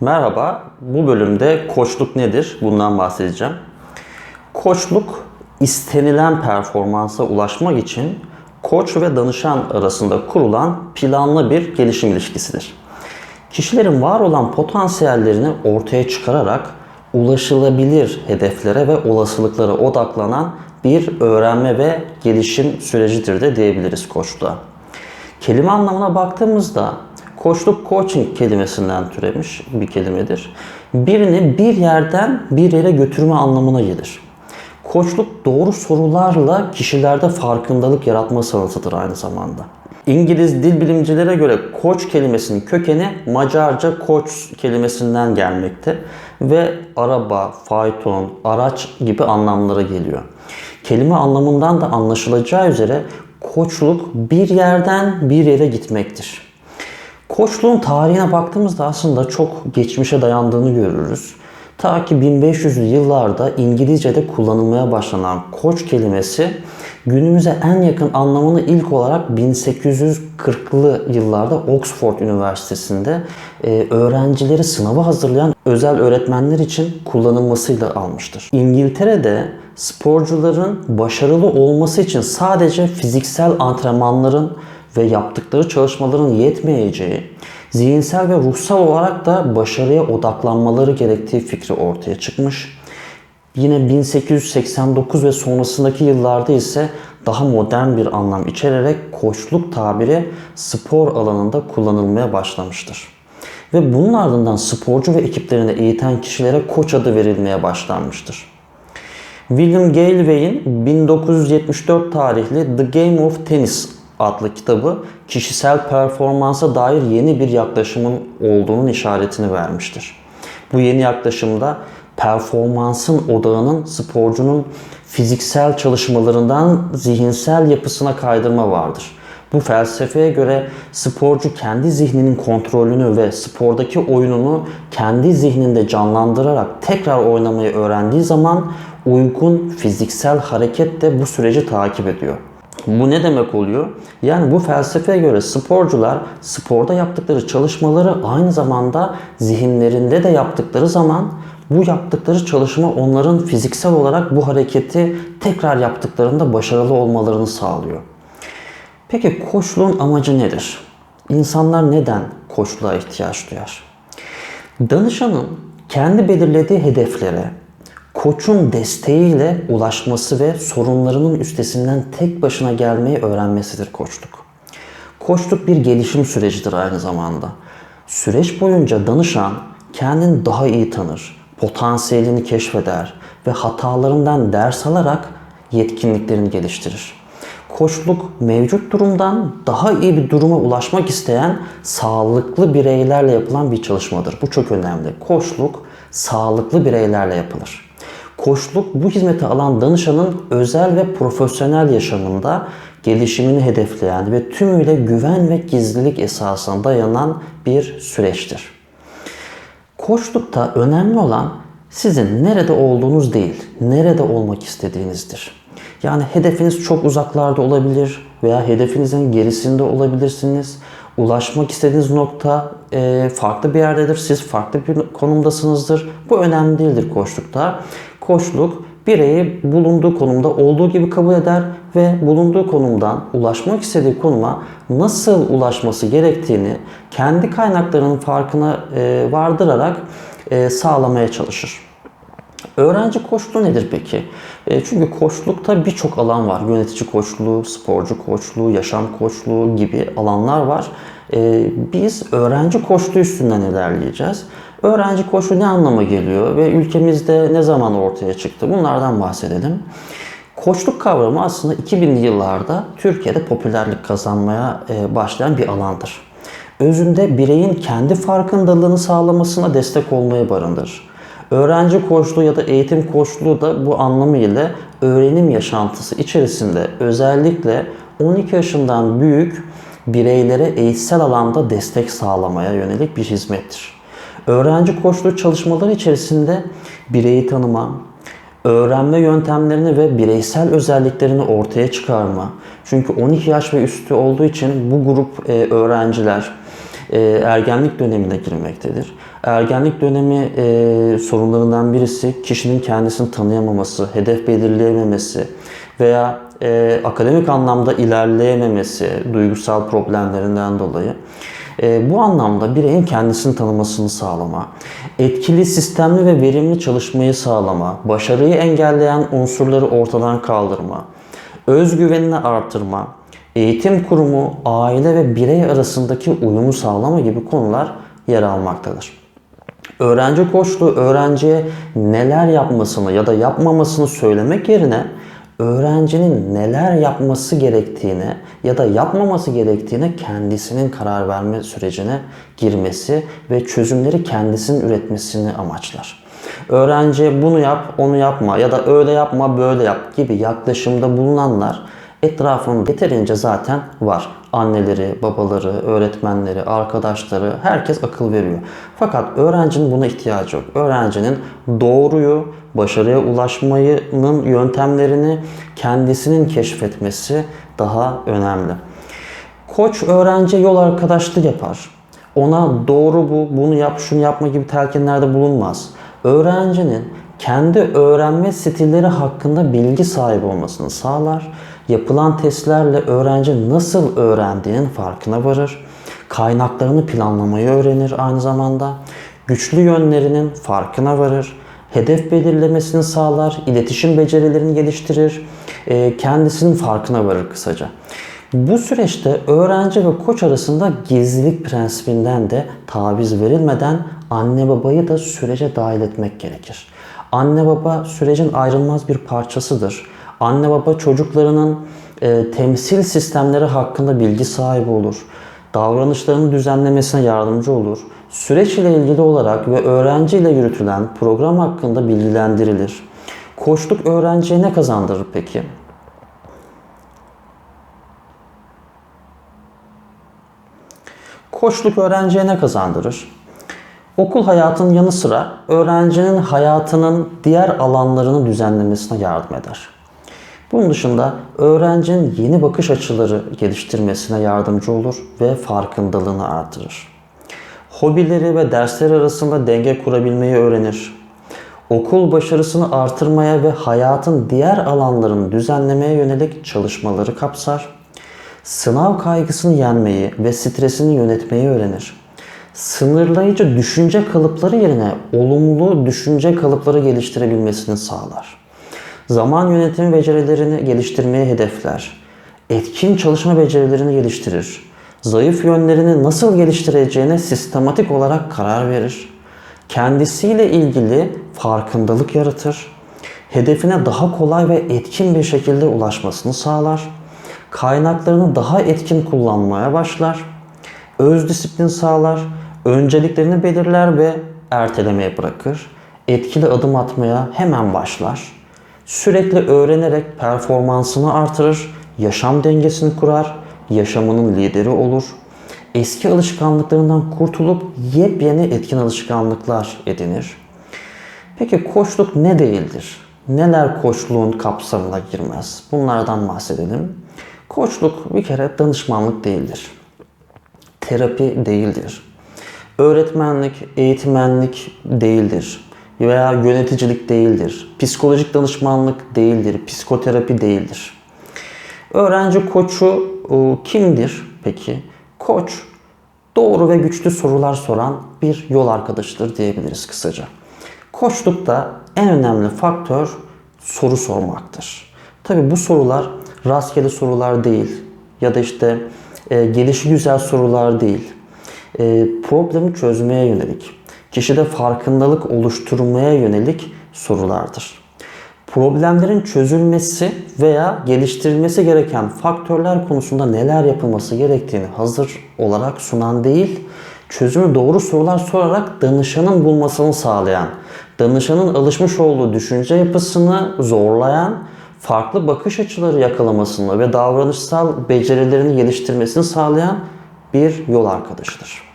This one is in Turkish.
Merhaba, bu bölümde koçluk nedir? Bundan bahsedeceğim. Koçluk, istenilen performansa ulaşmak için koç ve danışan arasında kurulan planlı bir gelişim ilişkisidir. Kişilerin var olan potansiyellerini ortaya çıkararak ulaşılabilir hedeflere ve olasılıklara odaklanan bir öğrenme ve gelişim sürecidir de diyebiliriz koçluğa. Kelime anlamına baktığımızda koçluk coaching kelimesinden türemiş bir kelimedir. Birini bir yerden bir yere götürme anlamına gelir. Koçluk doğru sorularla kişilerde farkındalık yaratma sanatıdır aynı zamanda. İngiliz dil bilimcilere göre koç kelimesinin kökeni Macarca koç kelimesinden gelmekte ve araba, fayton, araç gibi anlamlara geliyor. Kelime anlamından da anlaşılacağı üzere koçluk bir yerden bir yere gitmektir. Koçluğun tarihine baktığımızda aslında çok geçmişe dayandığını görürüz. Ta ki 1500'lü yıllarda İngilizce'de kullanılmaya başlanan koç kelimesi günümüze en yakın anlamını ilk olarak 1840'lı yıllarda Oxford Üniversitesi'nde e, öğrencileri sınava hazırlayan özel öğretmenler için kullanılmasıyla almıştır. İngiltere'de sporcuların başarılı olması için sadece fiziksel antrenmanların ve yaptıkları çalışmaların yetmeyeceği, zihinsel ve ruhsal olarak da başarıya odaklanmaları gerektiği fikri ortaya çıkmış. Yine 1889 ve sonrasındaki yıllarda ise daha modern bir anlam içererek koçluk tabiri spor alanında kullanılmaya başlamıştır. Ve bunun ardından sporcu ve ekiplerini eğiten kişilere koç adı verilmeye başlanmıştır. William Galway'in 1974 tarihli The Game of Tennis adlı kitabı kişisel performansa dair yeni bir yaklaşımın olduğunun işaretini vermiştir. Bu yeni yaklaşımda performansın odağının sporcunun fiziksel çalışmalarından zihinsel yapısına kaydırma vardır. Bu felsefeye göre sporcu kendi zihninin kontrolünü ve spordaki oyununu kendi zihninde canlandırarak tekrar oynamayı öğrendiği zaman uygun fiziksel hareket de bu süreci takip ediyor. Bu ne demek oluyor? Yani bu felsefeye göre sporcular sporda yaptıkları çalışmaları aynı zamanda zihinlerinde de yaptıkları zaman bu yaptıkları çalışma onların fiziksel olarak bu hareketi tekrar yaptıklarında başarılı olmalarını sağlıyor. Peki koçluğun amacı nedir? İnsanlar neden koçluğa ihtiyaç duyar? Danışanın kendi belirlediği hedeflere, koçun desteğiyle ulaşması ve sorunlarının üstesinden tek başına gelmeyi öğrenmesidir koçluk. Koçluk bir gelişim sürecidir aynı zamanda. Süreç boyunca danışan kendini daha iyi tanır, potansiyelini keşfeder ve hatalarından ders alarak yetkinliklerini geliştirir. Koçluk mevcut durumdan daha iyi bir duruma ulaşmak isteyen sağlıklı bireylerle yapılan bir çalışmadır. Bu çok önemli. Koçluk sağlıklı bireylerle yapılır. Koçluk bu hizmeti alan danışanın özel ve profesyonel yaşamında gelişimini hedefleyen ve tümüyle güven ve gizlilik esasına dayanan bir süreçtir. Koçlukta önemli olan sizin nerede olduğunuz değil, nerede olmak istediğinizdir. Yani hedefiniz çok uzaklarda olabilir veya hedefinizin gerisinde olabilirsiniz. Ulaşmak istediğiniz nokta e, farklı bir yerdedir. Siz farklı bir konumdasınızdır. Bu önemli değildir koçlukta. Koçluk bireyi bulunduğu konumda olduğu gibi kabul eder ve bulunduğu konumdan ulaşmak istediği konuma nasıl ulaşması gerektiğini kendi kaynaklarının farkına e, vardırarak e, sağlamaya çalışır. Öğrenci koçluğu nedir peki? E, çünkü koçlukta birçok alan var. Yönetici koçluğu, sporcu koçluğu, yaşam koçluğu gibi alanlar var. Biz öğrenci koçluğu üstünden ilerleyeceğiz. Öğrenci koçluğu ne anlama geliyor ve ülkemizde ne zaman ortaya çıktı? Bunlardan bahsedelim. Koçluk kavramı aslında 2000'li yıllarda Türkiye'de popülerlik kazanmaya e, başlayan bir alandır. Özünde bireyin kendi farkındalığını sağlamasına destek olmaya barındırır. Öğrenci koçluğu ya da eğitim koçluğu da bu anlamıyla öğrenim yaşantısı içerisinde özellikle 12 yaşından büyük bireylere eğitsel alanda destek sağlamaya yönelik bir hizmettir. Öğrenci koçluğu çalışmaları içerisinde bireyi tanıma, öğrenme yöntemlerini ve bireysel özelliklerini ortaya çıkarma. Çünkü 12 yaş ve üstü olduğu için bu grup e, öğrenciler e, ergenlik dönemine girmektedir. Ergenlik dönemi e, sorunlarından birisi kişinin kendisini tanıyamaması, hedef belirleyememesi veya e, akademik anlamda ilerleyememesi duygusal problemlerinden dolayı. E, bu anlamda bireyin kendisini tanımasını sağlama, etkili, sistemli ve verimli çalışmayı sağlama, başarıyı engelleyen unsurları ortadan kaldırma, özgüvenini artırma, eğitim kurumu, aile ve birey arasındaki uyumu sağlama gibi konular yer almaktadır. Öğrenci koçluğu öğrenciye neler yapmasını ya da yapmamasını söylemek yerine öğrencinin neler yapması gerektiğine ya da yapmaması gerektiğine kendisinin karar verme sürecine girmesi ve çözümleri kendisinin üretmesini amaçlar. Öğrenciye bunu yap, onu yapma ya da öyle yapma, böyle yap gibi yaklaşımda bulunanlar etrafında yeterince zaten var. Anneleri, babaları, öğretmenleri, arkadaşları herkes akıl veriyor. Fakat öğrencinin buna ihtiyacı yok. Öğrencinin doğruyu, başarıya ulaşmanın yöntemlerini kendisinin keşfetmesi daha önemli. Koç öğrenciye yol arkadaşlığı yapar. Ona doğru bu, bunu yap, şunu yapma gibi telkinlerde bulunmaz. Öğrencinin kendi öğrenme stilleri hakkında bilgi sahibi olmasını sağlar. Yapılan testlerle öğrenci nasıl öğrendiğinin farkına varır. Kaynaklarını planlamayı öğrenir aynı zamanda. Güçlü yönlerinin farkına varır. Hedef belirlemesini sağlar, iletişim becerilerini geliştirir, e, kendisinin farkına varır kısaca. Bu süreçte öğrenci ve koç arasında gizlilik prensibinden de taviz verilmeden anne babayı da sürece dahil etmek gerekir. Anne baba sürecin ayrılmaz bir parçasıdır. Anne baba çocuklarının e, temsil sistemleri hakkında bilgi sahibi olur. Davranışlarını düzenlemesine yardımcı olur. Süreç ile ilgili olarak ve öğrenci ile yürütülen program hakkında bilgilendirilir. Koçluk öğrenciye ne kazandırır peki? Koçluk öğrenciye ne kazandırır? Okul hayatının yanı sıra öğrencinin hayatının diğer alanlarını düzenlemesine yardım eder. Bunun dışında öğrencinin yeni bakış açıları geliştirmesine yardımcı olur ve farkındalığını artırır. Hobileri ve dersler arasında denge kurabilmeyi öğrenir. Okul başarısını artırmaya ve hayatın diğer alanlarını düzenlemeye yönelik çalışmaları kapsar. Sınav kaygısını yenmeyi ve stresini yönetmeyi öğrenir. Sınırlayıcı düşünce kalıpları yerine olumlu düşünce kalıpları geliştirebilmesini sağlar. Zaman yönetimi becerilerini geliştirmeyi hedefler. Etkin çalışma becerilerini geliştirir. Zayıf yönlerini nasıl geliştireceğine sistematik olarak karar verir. Kendisiyle ilgili farkındalık yaratır. Hedefine daha kolay ve etkin bir şekilde ulaşmasını sağlar. Kaynaklarını daha etkin kullanmaya başlar. Öz disiplin sağlar. Önceliklerini belirler ve ertelemeye bırakır. Etkili adım atmaya hemen başlar Sürekli öğrenerek performansını artırır, yaşam dengesini kurar, yaşamının lideri olur. Eski alışkanlıklarından kurtulup yepyeni etkin alışkanlıklar edinir. Peki koçluk ne değildir? Neler koçluğun kapsamına girmez? Bunlardan bahsedelim. Koçluk bir kere danışmanlık değildir. Terapi değildir. Öğretmenlik, eğitmenlik değildir veya yöneticilik değildir. Psikolojik danışmanlık değildir. Psikoterapi değildir. Öğrenci koçu e, kimdir peki? Koç doğru ve güçlü sorular soran bir yol arkadaşıdır diyebiliriz kısaca. Koçlukta en önemli faktör soru sormaktır. Tabi bu sorular rastgele sorular değil ya da işte e, gelişi güzel sorular değil. E, problemi çözmeye yönelik, kişide farkındalık oluşturmaya yönelik sorulardır. Problemlerin çözülmesi veya geliştirilmesi gereken faktörler konusunda neler yapılması gerektiğini hazır olarak sunan değil, çözümü doğru sorular sorarak danışanın bulmasını sağlayan, danışanın alışmış olduğu düşünce yapısını zorlayan, farklı bakış açıları yakalamasını ve davranışsal becerilerini geliştirmesini sağlayan bir yol arkadaşıdır.